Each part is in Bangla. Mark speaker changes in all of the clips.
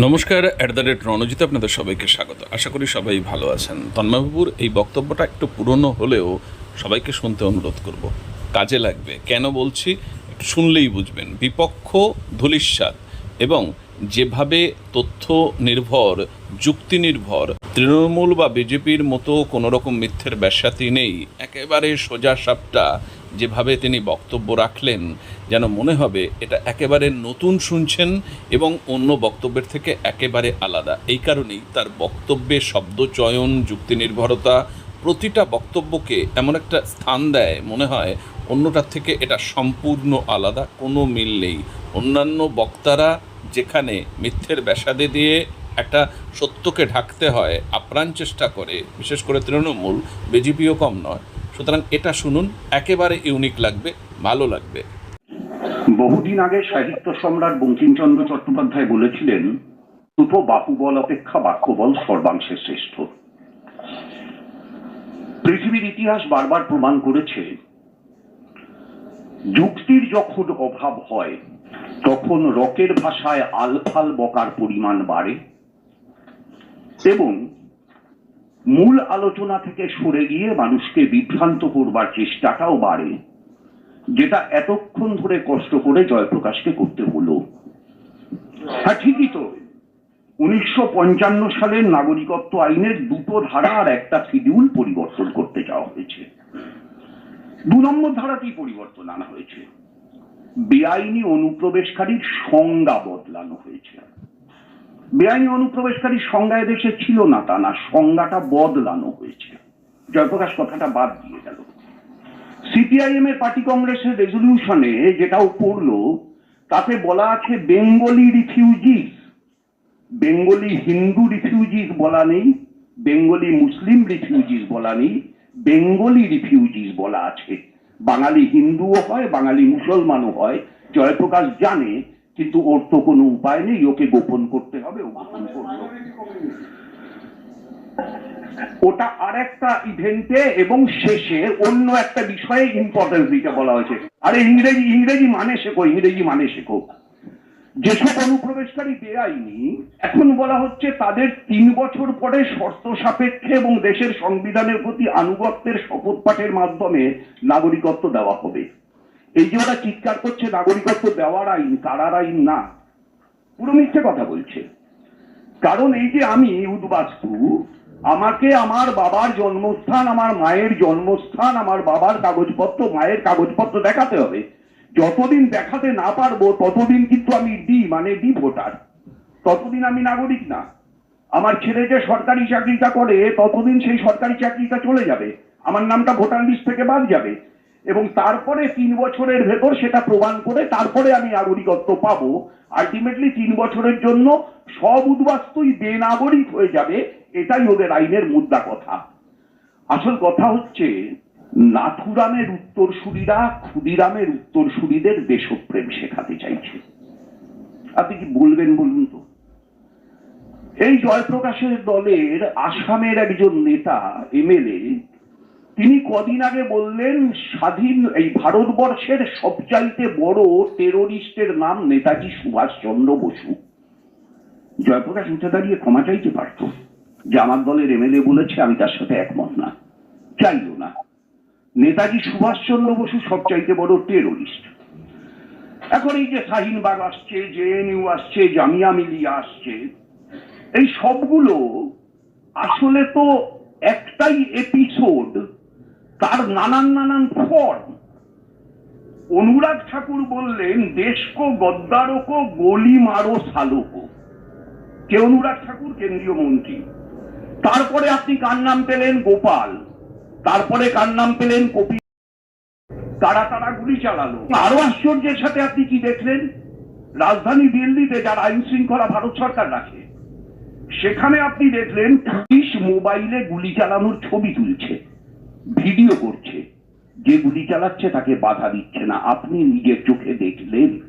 Speaker 1: নমস্কার অ্যাট দ্য রেট রণজিৎ আপনাদের সবাইকে স্বাগত। আশা করি সবাই ভালো আছেন। তন্ময়বাবুর এই বক্তব্যটা একটু পুরনো হলেও সবাইকে শুনতে অনুরোধ করব। কাজে লাগবে। কেন বলছি? একটু শুনলেই বুঝবেন। বিপক্ষ ধূলিস্বাদ এবং যেভাবে তথ্য নির্ভর, যুক্তি নির্ভর, তৃণমূল বা বিজেপির মতো কোনো রকম মিথ্যের ব্যাসাতি নেই, একেবারে সোজা সাপটা যেভাবে তিনি বক্তব্য রাখলেন, যেন মনে হবে এটা একেবারে নতুন শুনছেন এবং অন্য বক্তব্যের থেকে একেবারে আলাদা। এই কারণেই তার বক্তব্যে শব্দচয়ন যুক্তি নির্ভরতা প্রতিটা বক্তব্যকে এমন একটা স্থান দেয়, মনে হয় অন্যটার থেকে এটা সম্পূর্ণ আলাদা, কোনো মিল নেই। অন্যান্য বক্তারা যেখানে মিথ্যের ব্যাসাদে দিয়ে একটা সত্যকে ঢাকতে হয়, আপ্রাণ চেষ্টা করে, বিশেষ করে তৃণমূল, বিজেপিও কম নয়। সুতরাং এটা শুনুন, একেবারে ইউনিক লাগবে, ভালো লাগবে।
Speaker 2: বহুদিন আগে সাহিত্য সম্রাট বঙ্কিমচন্দ্র চট্টোপাধ্যায় বলেছিলেন দুটো বাহুবল অপেক্ষা বাক্যবল সর্বাংশে শ্রেষ্ঠ। পৃথিবীর ইতিহাস বারবার প্রমাণ করেছে, যুক্তির যখন অভাব হয়, তখন রকের ভাষায় আলফাল বকার পরিমাণ বাড়ে এবং মূল আলোচনা থেকে সরে গিয়ে মানুষকে বিভ্রান্ত করবার চেষ্টাটাও বাড়ে, যেটা এতক্ষণ ধরে কষ্ট করে জয়প্রকাশকে করতে হলো। হ্যাঁ ঠিকই তো। উনিশশো পঞ্চান্ন সালের নাগরিকত্ব আইনের দুটো ধারা আর একটা শিডিউল পরিবর্তন করতে যাওয়া হয়েছে। দু নম্বর ধারাটি পরিবর্তন আনা হয়েছে। বেআইনি অনুপ্রবেশকারীর সংজ্ঞা বদলানো হয়েছে। বেআইনি অনুপ্রবেশকারীর সংজ্ঞা দেশে ছিল না তা না, সংজ্ঞাটা বদলানো হয়েছে। জয়প্রকাশ কথাটা বাদ দিয়ে গেল। সিপিআইএম এর পার্টি কংগ্রেসের রেজলিউশনে যেটাও পড়ল, তাতে বলা আছে Bengali refugees. Bengali Hindu refugees বলা নেই, বেঙ্গলি মুসলিম রিফিউজিস বলা নেই, বেঙ্গলি রিফিউজিস বলা আছে। বাঙালি হিন্দুও হয়, বাঙালি মুসলমানও হয়। জয়প্রকাশ জানে কিন্তু ওর তো কোনো উপায় নেই ওকে গোপন করতে হবে ও গোপন করল। ওটা আর একটা ইভেন্টে এবং শেষে অন্য একটা বিষয়ে ইম্পর্টেন্স দিতে বলা হয়েছে। আরে ইংরেজি ইংরেজি মানে শেখো ইংরেজি মানে শেখো। যেসব অনুপ্রবেশকারী বেআইনি এখন বলা হচ্ছে তাদের তিন বছর পরে শর্ত সাপেক্ষে এবং দেশের সংবিধানের প্রতি আনুগত্যের শপথ পাঠের মাধ্যমে নাগরিকত্ব দেওয়া হবে। এই যে ওরা চিৎকার করছে, নাগরিকত্ব দেওয়ার আইন, কারার আইন না, পুরো মিথ্যে কথা বলছে। কারণ এই যে আমি, উদ্বাস্তু, আমাকে আমার বাবার জন্মস্থান, আমার মায়ের জন্মস্থান, আমার বাবার কাগজপত্র, মায়ের কাগজপত্র দেখাতে হবে। যতদিন দেখাতে না পারব, ততদিন কিন্তু আমি ডি মানে ডি ভোটার। ততদিন আমি নাগরিক না। আমার ছেলে যে সরকারি চাকরিটা করে, ততদিন সেই সরকারি চাকরিটা চলে যাবে। আমার নামটা ভোটার লিস্ট থেকে বাদ যাবে। এবং তারপরে তিন বছরের ভেতর সেটা প্রমাণ করে তারপরে আমি নাগরিকত্ব পাবো। আলটিমেটলি তিন বছরের জন্য সব উদ্বাস্তুই বেনাগরিক হয়ে যাবে, এটাই ওদের আইনের মুদ্রা কথা। আসল কথা হচ্ছে, নাথুরামের উত্তরসূরিরা ক্ষুদিরামের উত্তরসূরিদের দেশপ্রেম শেখাতে চাইছে। আপনি কি বলবেন বলুন তো? এই জয়প্রকাশের দলের আসামের একজন নেতা, এমএলএ তিনি কদিন আগে বললেন, স্বাধীন এই ভারতবর্ষের সবচাইতে বড় টেরোরিস্টের নাম নেতাজি সুভাষচন্দ্র বসু। জয়প্রকাশ উঠে দাঁড়িয়ে ক্ষমা চাইতে পারত। যে আমার দলের এমএলএ বলেছে, আমি তার সাথে একমত না। চাইল না। নেতাজি সুভাষচন্দ্র বসু সবচাইতে বড় টেরোরিস্ট এখন এই যে শাহিনবাগ আসছে জেএনইউ আসছে, জামিয়া মিলিয়া আসছে, এই সবগুলো আসলে তো একটাই এপিসোড তার নানান নানান ফর্ম অনুরাগ ঠাকুর বললেন, দেশকো, গদ্দারকো, গলি মারো সালোকো কে অনুরাগ ঠাকুর? কেন্দ্রীয় মন্ত্রী। তারপরে আপনি কার নাম পেলেন? গোপাল। তারপরে কার নাম পেলেন? কপি। তারা তারা গুলি চালালো। আরও আশ্চর্যের সাথে আপনি কি দেখলেন? রাজধানী দিল্লিতে যার আইন শৃঙ্খলা ভারত সরকার রাখে, সেখানে আপনি দেখলেন পুলিশ মোবাইলে গুলি চালানোর ছবি তুলছে। ভিডিও করছে। যে গুলি চালাচ্ছে তাকে বাধা দিচ্ছে না। আপনি নিজের চোখে দেখলেন।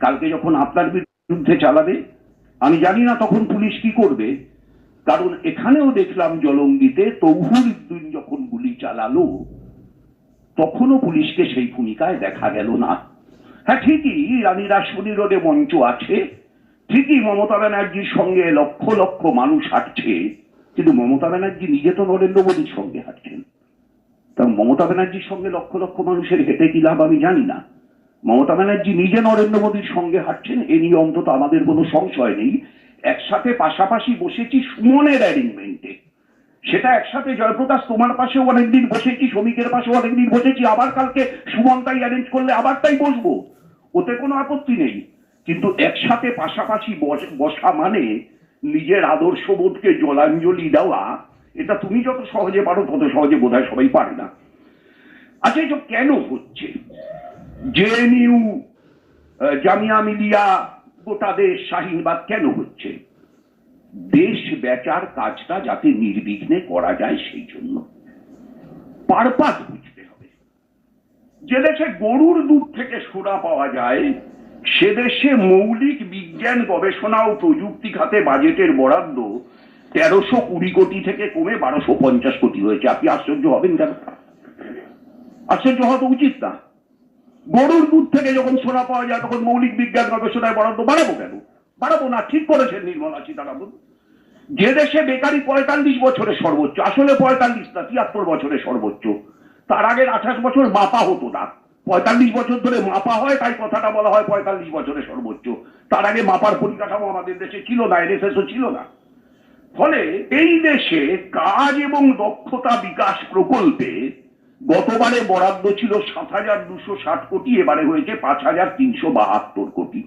Speaker 2: কালকে যখন আপনার বিরুদ্ধে চালাবে, আমি জানি না তখন পুলিশ কি করবে। কারণ এখানেও দেখলাম জলঙ্গিতে তৌহুর উদ্দিন যখন গুলি চালালো, তখনও পুলিশকে সেই ভূমিকায় দেখা গেল না। হ্যাঁ ঠিকই রানী রাসমণি রোডে মঞ্চ আছে। ঠিকই মমতা ব্যানার্জির সঙ্গে লক্ষ লক্ষ মানুষ হাঁটছে। কিন্তু মমতা ব্যানার্জি নিজে তো নরেন্দ্র মোদীর সঙ্গে হাঁটছেন তা মমতা ব্যানার্জির সঙ্গে লক্ষ লক্ষ মানুষের হেঁটে কি লাভ আমি জানি না। মমতা ব্যানার্জি নিজে নরেন্দ্র মোদীর সঙ্গে হাঁটছেন, এ নিয়ে অন্তত আমাদের কোনো সংশয় নেই। একসাথে পাশাপাশি বসেছি সুমনের অ্যারেঞ্জমেন্টে সেটা একসাথে জয়প্রকাশ তোমার পাশেও অনেকদিন বসেছি, শ্রমিকের পাশেও অনেকদিন বসেছি, আবার কালকে সুমন তাই অ্যারেঞ্জ করলে আবার তাই বসবো। ওতে কোনো আপত্তি নেই। কিন্তু একসাথে পাশাপাশি বসা মানে নিজের আদর্শবোধকে জলাঞ্জলি দেওয়া, এটা তুমি যত সহজে পারো তত সহজে বোধহয় সবাই পারে না। আচ্ছা এটা কেন হচ্ছে? জেএনইউ জামিয়া মিলিয়া, গোটা দেশ শাহিনবাগ কেন হচ্ছে? দেশ বেচার কাজটা যাতে নির্বিঘ্নে করা যায় সেই জন্য। পারপাস বুঝতে হবে। যে দেশে গরুর দুধ থেকে সোনা পাওয়া যায় সে দেশে মৌলিক বিজ্ঞান, গবেষণা ও প্রযুক্তি খাতে বাজেটের বরাদ্দ তেরোশো কুড়ি কোটি থেকে কমে বারোশো পঞ্চাশ কোটি হয়েছে। আপনি আশ্চর্য হবেন কেন? আশ্চর্য হওয়া তো উচিত না। গরুর দুধ থেকে যখন সোনা পাওয়া যায়, তখন মৌলিক বিজ্ঞান গবেষণায় বরাদ্দ বাড়াবো কেন? বাড়াবো না, ঠিক করেছেন নির্মলা সীতারামন যে দেশে বেকারি পঁয়তাল্লিশ বছরের সর্বোচ্চ, আসলে পঁয়তাল্লিশ না, তিয়াত্তর বছরের সর্বোচ্চ, তার আগের আঠাশ বছর মাপা হতো না। পঁয়তাল্লিশ বছর ধরে মাপা হয়, তাই কথাটা বলা হয় পঁয়তাল্লিশ বছরে সর্বোচ্চ। তার আগে মাপার পরিকাঠামো আমাদের দেশে ছিল না এনএসএসও ছিল না। ফলে এই দেশে কাজ এবং দক্ষতা বিকাশ প্রকল্পে গতবারে বরাদ্দ ছিল সাত হাজার দুশো ষাট কোটি, এবারে হয়েছে পাঁচ হাজার তিনশো বাহাত্তর কোটি।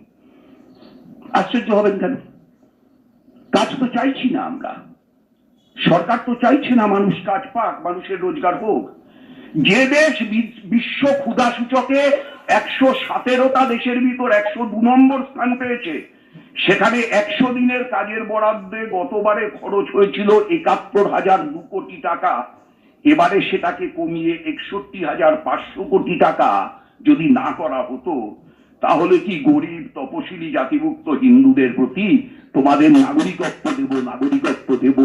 Speaker 2: আশ্চর্য হবেন কেন? কাজ তো চাইছি না আমরা। সরকার তো চাইছে না মানুষ কাজ পাক, মানুষের রোজগার হোক। যে দেশ বিশ্ব ক্ষুধা সূচকে একশো সতেরোটা দেশের ভিতর একশো দু নম্বর স্থান পেয়েছে। সেখানে একশো দিনের কাজের বরাদ্দে গতবারে খরচ হয়েছিল একাত্তর হাজার দু কোটি টাকা। এবারে সেটাকে কমিয়ে একষট্টি হাজার পাঁচশো কোটি টাকা যদি না করা হতো তাহলে কি গরিব তপশিলি জাতিভুক্ত হিন্দুদের প্রতি তোমাদের নাগরিকত্ব দেব নাগরিকত্ব দেব?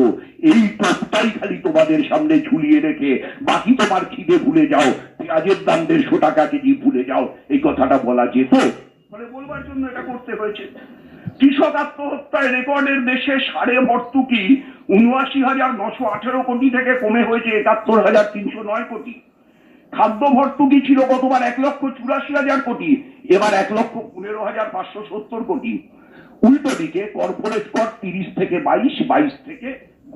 Speaker 2: এই প্রস্তাই খালি তোমাদের সামনে ঝুলিয়ে রেখে বাকি তোমার খিদে ভুলে যাও, পেঁয়াজের দাম দেড়শো টাকা কেজি ভুলে যাও। এই কথাটা বলা যেত। মানে বলবার জন্য এটা করতে হয়েছে। কৃষক আত্মহত্যায় রেকর্ডের দেশে সাড়ে ভর্তুকি উনআশি হাজার নশো আঠেরো কোটি থেকে কমে হয়েছে একাত্তর হাজার তিনশো নয় কোটি। খাদ্য ভর্তুকি ছিল গতবার এক লক্ষ চুরাশি হাজার কোটি। এবার এক লক্ষ পনেরো হাজার পাঁচশো সত্তর কোটি। উল্টো দিকে কর্পোরেট কর তিরিশ থেকে বাইশ বাইশ থেকে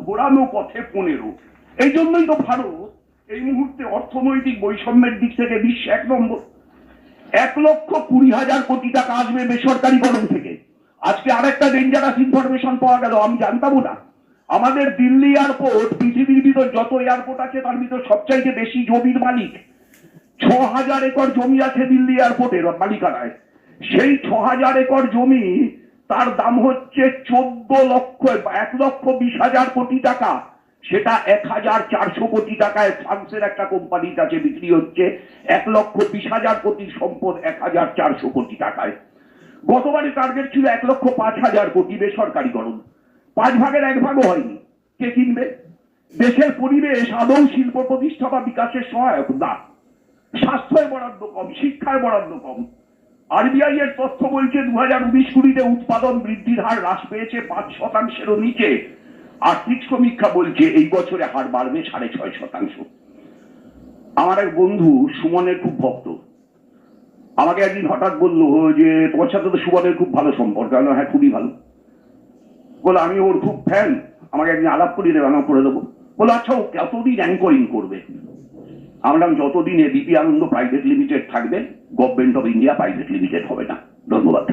Speaker 2: ঘোরানো পথে পনেরো। এই জন্যই তো ভারত এই মুহূর্তে অর্থনৈতিক বৈষম্যের দিক থেকে বিশ্ব এক নম্বর। এক লক্ষ কুড়ি হাজার কোটি টাকা আসবে বেসরকারিকরণ থেকে। আজকে আরেকটা ডেঞ্জারাস ইনফরমেশন পাওয়া গেল, আমি জানতাম না। আমাদের দিল্লি এয়ারপোর্ট পৃথিবীর ভিতর যত এয়ারপোর্ট আছে, তার ভিতর সবচাইতে বেশি জমির মালিক ছ হাজার একর জমি আছে দিল্লি এয়ারপোর্টের মালিকানায়। সেই ছ হাজার একর জমি তার দাম হচ্ছে চোদ্দ লক্ষ, এক লক্ষ বিশ হাজার কোটি টাকা। সেটা এক হাজার চারশো কোটি টাকায় ফ্রান্সের একটা কোম্পানির কাছে বিক্রি হচ্ছে। এক লক্ষ বিশ হাজার কোটি সম্পদ এক হাজার চারশো কোটি টাকায়। গতবারে টার্গেট ছিল এক লক্ষ পাঁচ হাজার কোটি বেসরকারিকরণ পাঁচ ভাগের এক ভাগও হয়নি। কে কিনবে? দেশের পরিবেশ, আদৌ শিল্প প্রতিষ্ঠা বা বিকাশের সহায়ক? না। স্বাস্থ্যের বরাদ্দ কম, শিক্ষার বরাদ্দ কম। আরবিআই এর তথ্য বলছে দু হাজার উনিশ কুড়িতে উৎপাদন বৃদ্ধির হার হ্রাস পেয়েছে পাঁচ শতাংশেরও নিচে। আর্থিক সমীক্ষা বলছে এই বছরে হার বাড়বে সাড়ে ছয় শতাংশ। আমার এক বন্ধু সুমনের খুব ভক্ত। আমাকে একদিন হঠাৎ বলল যে, তোমার সাথে তো সুমনের খুব ভালো সম্পর্ক। আমি হ্যাঁ খুবই ভালো। বলে আমি ওর খুব ফ্যান আমাকে একদিন আলাপ করিয়ে দেবে, আমি করে দেবো। বলে আচ্ছা ও কতদিন অ্যাঙ্করিং করবে? আমরা যতদিন এবিপি আনন্দ প্রাইভেট লিমিটেড থাকবে government of India private limited হবে না। ধন্যবাদ।